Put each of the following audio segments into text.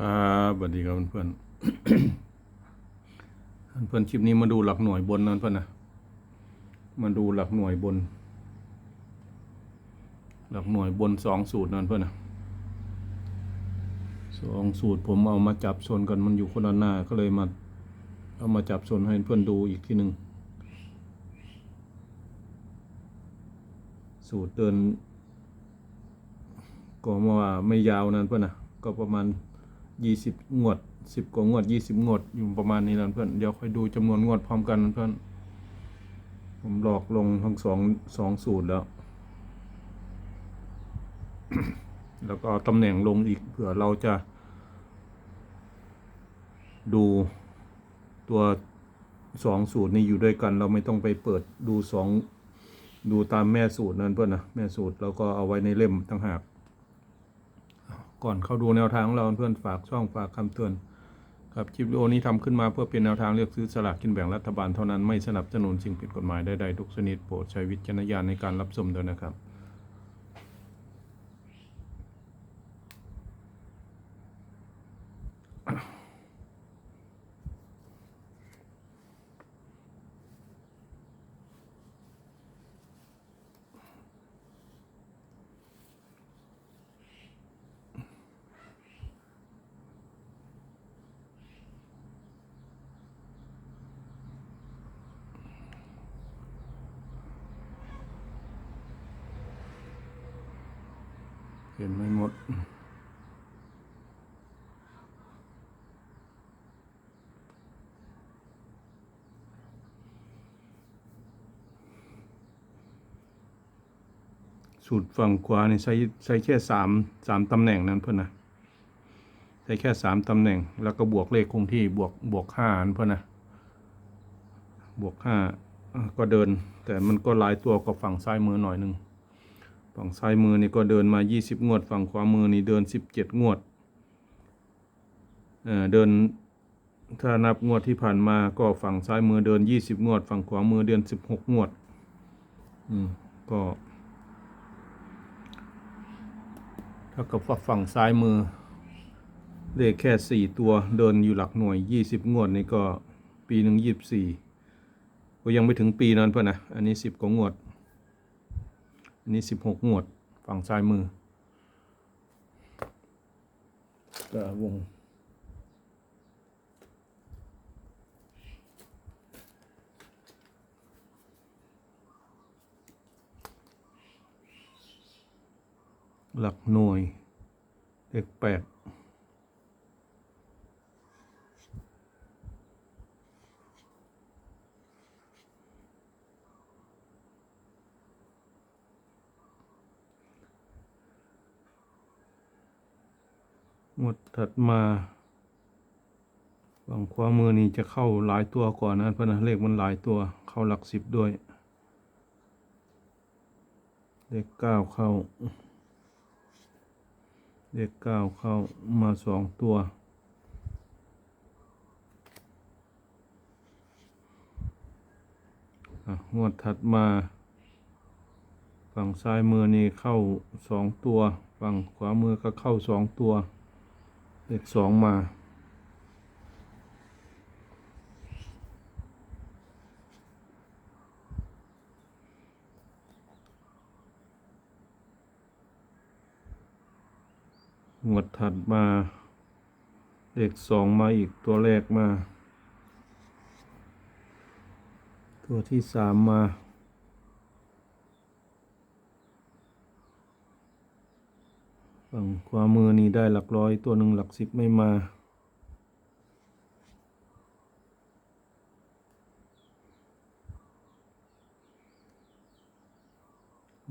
ครับสวัสดีครับเพื่อนๆเพื่อนๆคลิปนี้มาดูหลักหน่วยบนนั่นเพื่อนนะมาดูหลักหน่วยบน หลักหน่วยบนสองสูตรนั่นเพื่อนนะสองสูตรผมเอามาจับชนกันมันอยู่คนละหน้าก็เลยมาเอามาจับชนให้เพื่อนดูอีกทีหนึ่งสูตรเดินก็มาว่าไม่ยาวนั่นเพื่อนนะก็ประมาณ ยี่สิบงวดสิบกว่างวดยี่สิบงวดอยู่ประมาณนี้นั่นเพื่อนเดี๋ยวค่อยดูจำนวนงวดพร้อมกันเพื่อนผมหลอกลงทั้งสองสองสูตรแล้ว แล้วก็ตำแหน่งลงอีกเผื่อเราจะ ดูตัวสองสูตรนี้อยู่ด้วยกัน เราไม่ต้องไปเปิดดูสองดูตามแม่สูตรนั่นเพื่อนนะแม่สูตรเราก็เอาไว้ในเล่มต่างหาก ก่อนเข้าดูแนวทางของเราเพื่อนฝากช่องฝากคำเตือนครับคลิปวิดีโอนี้ทำขึ้นมาเพื่อเป็นแนวทางเลือกซื้อสลากกินแบ่งรัฐบาลเท่านั้นไม่สนับสนุนสิ่งผิดกฎหมายใดๆทุกชนิดโปรดใช้วิจารณญาณในการรับชมด้วยนะครับ เห็นไม่หมด สูตรฝั่งขวานี่ใช้ใช้แค่สามสามตำแหน่งนั้นเพื่อนนะใช้แค่สามตำแหน่ง แล้วก็บวกเลขคงที่บวกบวกห้าอันเพื่อนนะบวกห้าก็เดิน แต่มันก็หลายตัวกว่าฝั่งซ้ายมือหน่อยหนึ่ง ฝั่งซ้ายมือนี่ก็เดินมา 20 งวด ฝั่งขวามือนี่เดิน 17 งวดเเดินถ้านับงวดที่ผ่านมาก็ฝั่งซ้ายมือเดิน 20 งวด ฝั่งขวามือเดิน 16 งวดอืมก็ถ้ากับว่าฝั่งซ้ายมือเลขแค่ 4 ตัวเดินอยู่หลักหน่วย 20 งวดนี่ก็ปีหนึ่ง24 ก็ยังไม่ถึงปีนั้นเพื่อนนะ อันนี้ 10กว่างวด นี่สิบหกงวด ฝั่งซ้ายมือก็วงหลักหน่วยเลขแปด งวดถัดมาฝั่งขวามือนี่จะเข้าหลายตัวก่อนนะเพราะนะเลขมันหลายตัวเข้าหลักสิบด้วย เลขเก้าเข้า เลขเก้าเข้ามาสองตัว งวดถัดมา ฝั่งซ้ายมือนี่เข้าสองตัว ฝั่งขวามือก็เข้าสองตัว เลขสองมา งวดถัดมา เลขสองมาอีกตัวแรกมา ตัวที่สามมา ฝั่งขวามือนี่ได้หลักร้อยตัวหนึ่งหลักสิบไม่มา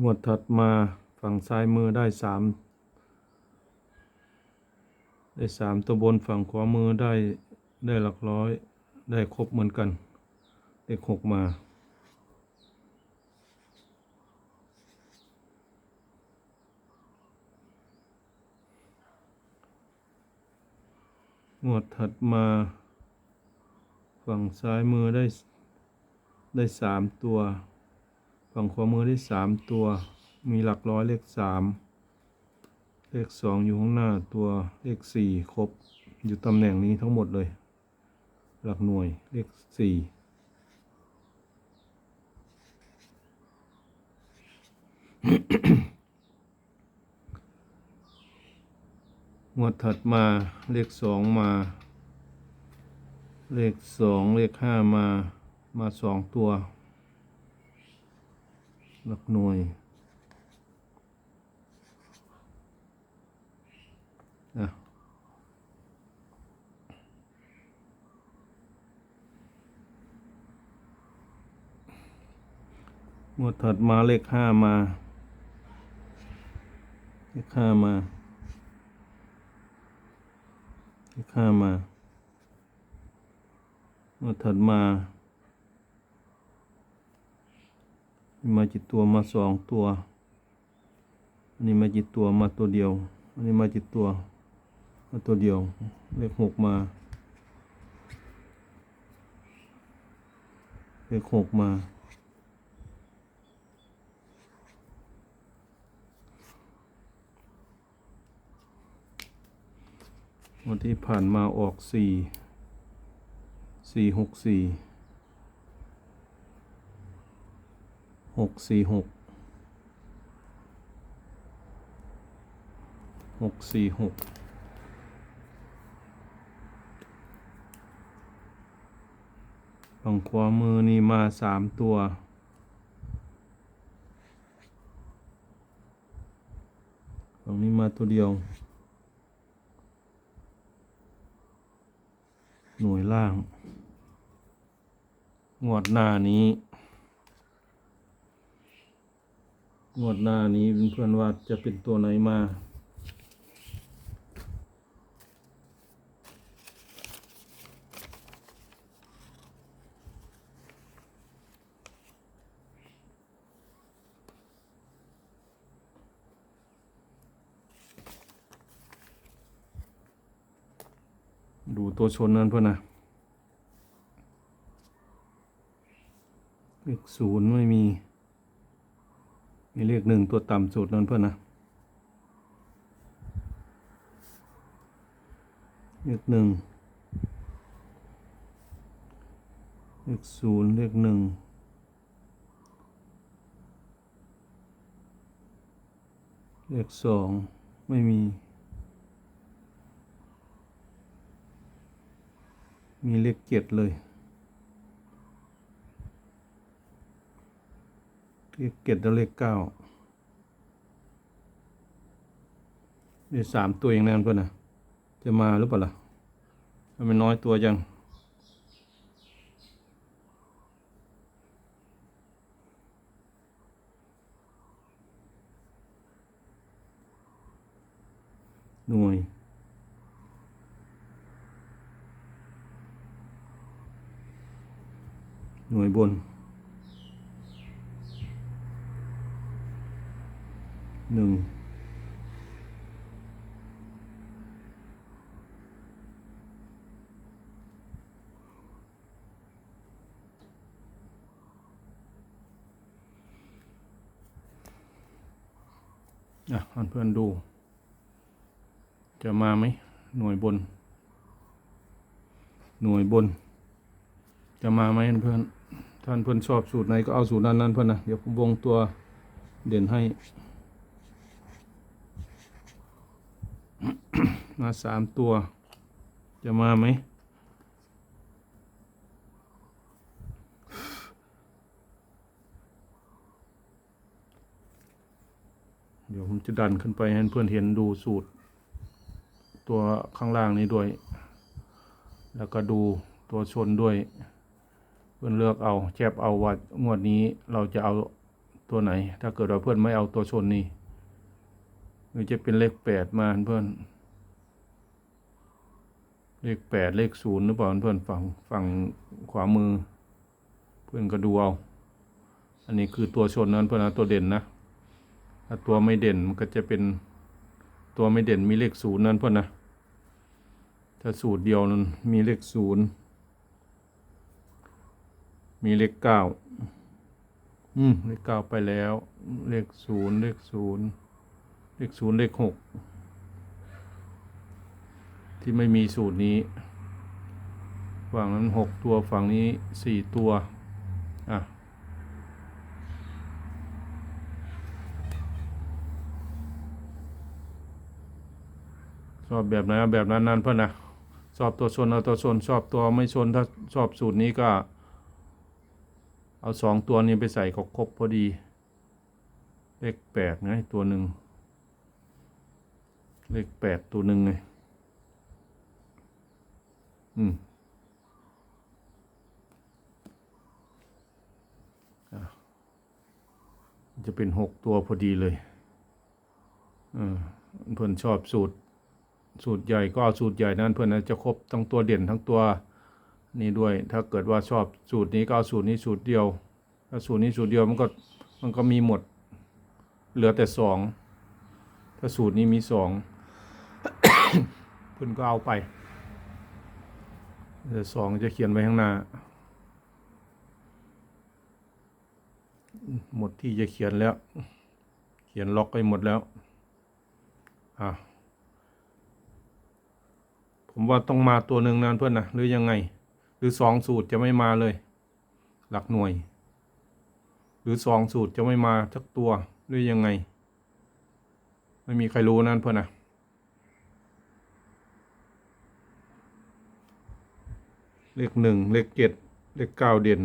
งวดถัดมาฝั่งซ้ายมือได้สามได้สามตัวบนฝั่งขวามือได้ได้หลักร้อยได้ครบเหมือนกันเลขหกมา งวดถัดมา ฝั่งซ้ายมือได้ได้สามตัว ฝั่งขวามือได้สามตัว มีหลักร้อยเลขสามเลขสองอยู่ข้างหน้าตัวเลขสี่ครบ อยู่ตำแหน่งนี้ทั้งหมดเลย หลักหน่วยเลขสี่ งวดถัดมาเลขสองมา เลขสองเลขห้ามา มาสองตัว หลักหน่วย อะงวดถัดมาเลขห้ามา เลขห้ามา เลขห้ามาถัดมามาจิตตัวมาสองตัว อันนี้มาจิตตัวมาตัวเดียว อันนี้มาจิตตัวมาตัวเดียว เลขหกมา เลขหกมา วันที่ผ่านมาออกสี่สี่หกสี่หกสี่หกหกสี่หกฝั่งขวามือนี่มาสามตัวฝั่งนี้มาตัวเดียว หน่วยล่าง งวดหน้านี้ งวดหน้านี้เพื่อนว่าจะเป็นตัวไหนมา ดู ตัวชนนั้นเพื่อนนะเลขศูนย์ไม่มี มีเลขหนึ่งตัวต่ำสุดนั้นเพื่อนนะเลขหนึ่งเลขศูนย์เลขหนึ่งเลขสองไม่มี มีเลขเจ็ดเลย เลขเจ็ดและเลขเก้าเลขสามตัวเองนั่นเพื่อนนะจะมาหรือเปล่าล่ะมันเป็นน้อยตัวจังหน่วย น่วยบน หนึ่ง อะเพื่อนๆดู จะมาไหม หน่วยบน หน่วยบนจะมาไหมเพื่อน ท่านเพื่อนชอบสูตรไหนก็เอาสูตรนั้นนั้นเพื่อนนะเดี๋ยวผมวงตัวเด่นให้มาสามตัว จะมาไหมเดี๋ยวผมจะดันขึ้นไปให้เพื่อนเห็นดูสูตร ตัวข้างล่างนี้ด้วย แล้วก็ดูตัวชนด้วย เพื่อนเลือกเอาแคบเอาว่างวดนี้เราจะเอาตัวไหน ถ้าเกิดว่าเพื่อนไม่เอาตัวชนนี่หรือจะเป็นเลขแปดมาเพื่อน เลขแปดเลขศูนย์หรือเปล่าเพื่อนฝั่งฝั่งขวามือ เพื่อนก็ดูเอา อันนี้คือตัวชนนั้นเพื่อนนะตัวเด่นนะถ้าตัวไม่เด่นมันก็จะเป็นตัวไม่เด่นมีเลขศูนย์นั้นเพื่อนนะถ้าสูตรเดียวนั้นมีเลขศูนย์ มีเลขเก้าอืมเลขเก้าไปแล้ว เลขศูนย์เลขศูนย์เลขศูนย์เลขหกที่ไม่มีสูตรนี้ฝั่งนั้นหกตัวฝั่งนี้สี่ตัวอะชอบแบบไหนแบบนั้นนั่นเพื่อนนะชอบตัวชนเอาตัวชนชอบตัวไม่ชนถ้าชอบสูตรนี้ก็ เอาสองตัวนี้ไปใส่ก็ครบพอดี เลขแปดไงตัวหนึ่ง เลขแปดตัวหนึ่งไงอืมจะเป็นหกตัวพอดีเลยเออเพื่อนชอบสูตร สูตรใหญ่ก็เอาสูตรใหญ่นั้นเพื่อนจะครบทั้งตัวเด่นทั้งตัว นี้ด้วย ถ้าเกิดว่าชอบสูตรนี้ก็เอาสูตรนี้สูตรเดียว ถ้าสูตรนี้สูตรเดียวมันก็มันก็มีหมด เหลือแต่สอง ถ้าสูตรนี้มีสองเพื่อนก็เอาไปแต่สองจะเขียนไว้ข้างหน้า หมดที่จะเขียนแล้ว เขียนล็อกไปหมดแล้ว อะผมว่าต้องมาตัวหนึ่งนะเพื่อนนะหรือยังไง หรือสองสูตรจะไม่มาเลย หลักหน่วย หรือสองสูตรจะไม่มาสักตัวหรือยังไง ไม่มีใครรู้นั่นเพื่อนนะเลขหนึ่งเลขเจ็ดเลขเก้าเด่น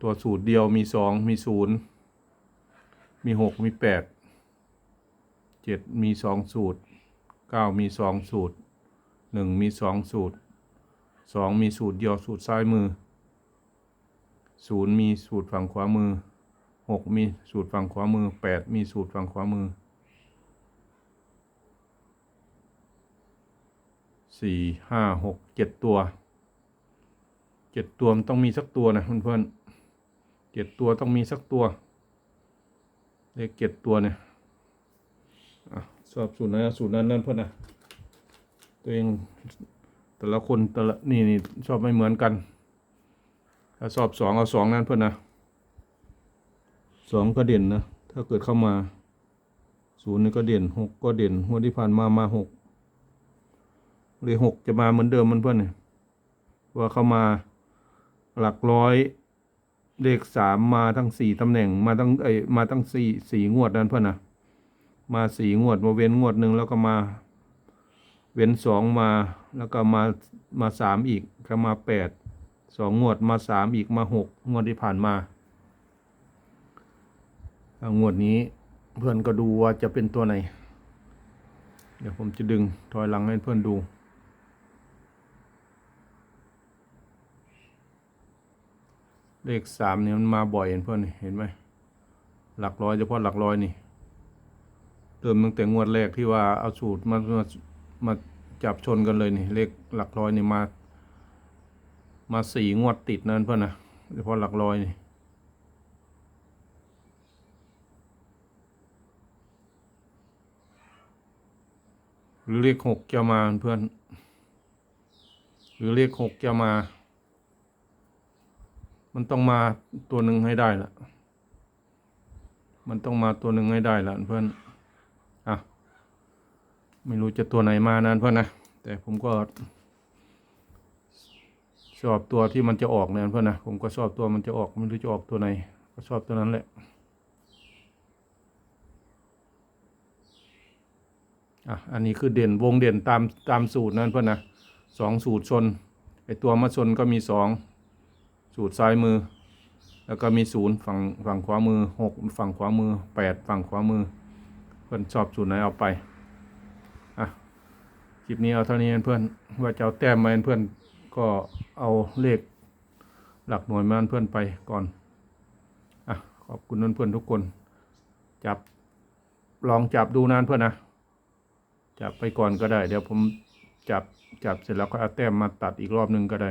ตัวสูตรเดียวมีสองมีศูนย์มีหกมีแปดเจ็ดมีสองสูตรเก้ามีสองสูตรหนึ่งมีสองสูตร สองมีสูตรเดียวสูตรซ้ายมือศูนย์มีสูตรฝั่งขวามือหกมีสูตรฝั่งขวามือแปดมีสูตรฝั่งขวามือสี่ห้าหกเจ็ดตัวเจ็ดตัวมันต้องมีสักตัวนะเพื่อนๆเจ็ดตัวต้องมีสักตัวเลขเจ็ดตัวเนี่ยอะชอบสูตรนเอาสูตรนั้นนั่นเพื่อนนะตัวเอง แต่ละคนแต่ละนี่นี่ชอบไม่เหมือนกันถ้าชอบสองเอาสองนั่นเพื่อนนะสองก็เด่นนะถ้าเกิดเข้ามาศูนย์นี่ก็เด่นหกก็เด่นหัวที่ผ่านมามาหกเลยหกจะมาเหมือนเดิมมันเพื่อนเนี่ยว่าเข้ามาหลักร้อยเลขสามมาทั้งสี่ตำแหน่งมาทั้งไอมาทั้งสี่สี่งวดนั้นเพื่อนนะมาสี่งวดมาเว้นงวดหนึ่งแล้วก็มา ว้นสองมาแล้วก็มามาสามอีกก็มาแปดสองงวดมาสามอีกมาหกงวดที่ผ่านมาอ่างวดนี้เพื่อนก็ดูว่าจะเป็นตัวไหน เดี๋ยวผมจะดึงถอยหลังให้เพื่อนดู เลขสามเนี่ยมันมาบ่อยเห็นเพื่อนเห็นไหมหลักร้อยเฉพาะหลักร้อยนี่เติมตั้งแต่งวดแรกที่ว่าเอาสูตรมามามา จับชนกันเลยนี่เลขหลักร้อยนี่มา มาสี่งวดติดนั่นเพื่อนนะเฉพาะหลักร้อยนี่หรือเลขหกจะมาเพื่อน หรือเลขหกจะมา มันต้องมาตัวหนึ่งให้ได้ละมันต้องมาตัวหนึ่งให้ได้ละเพื่อน ไม่รู้จะตัวไหนมานั้นเพื่อนนะ แต่ผมก็ ชอบตัวที่มันจะออกนี่ยเพื่อนนะ ผมก็ชอบตัวมันจะออกไม่รู้จะออกตัวไหน ก็ชอบตัวนั้นแหละอะอันนี้คือเด่นวงเด่นตามตามสูตรนั่นเพื่อนนะสองสูตรชนไอตัวมาชนก็มีสองสูตรซ้ายมือ แล้วก็มีศูนย์ฝั่งฝั่งขวามือหกฝั่งขวามือแปดฝั่งขวามือ เพื่อนชอบสูตรไหนเอาไป ลิปนี้เอาเท่านี้เพื่อนว่าจะเอาแต้มมาเพื่อนก็เอาเลขหลักหน่วยมาเพื่อนไปก่อนอะขอบคุณเพื่อนๆทุกคน จับลองจับดูนานเพื่อนนะจับไปก่อนก็ได้ เดี๋ยวผมจับจับเสร็จแล้วก็เอาแต้มมาตัดอีกรอบหนึ่งก็ได้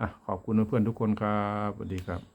อะขอบคุณเพื่อนๆทุกคนครับสวัสดีครับ